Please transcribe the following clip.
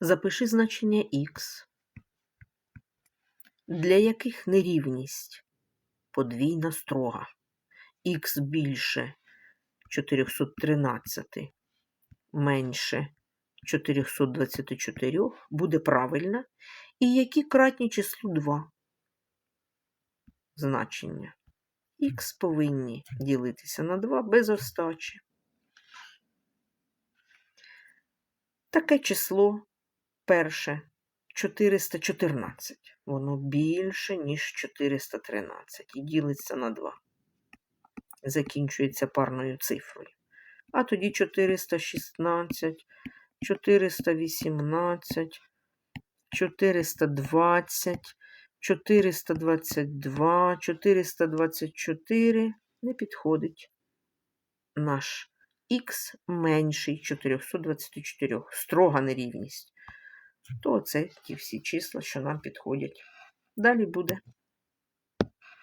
Запиши значення х, для яких нерівність подвійна строга. х більше 413 менше 424 буде правильна, і які кратні числу 2 значення. Х повинні ділитися на 2 без остачі. Таке число перше 414. Воно більше, ніж 413 і ділиться на 2. Закінчується парною цифрою. А тоді 416, 418, 420, 422, 424 не підходить. Наш х менший 424. Строга нерівність. То це ті всі числа, що нам підходять. Далі буде.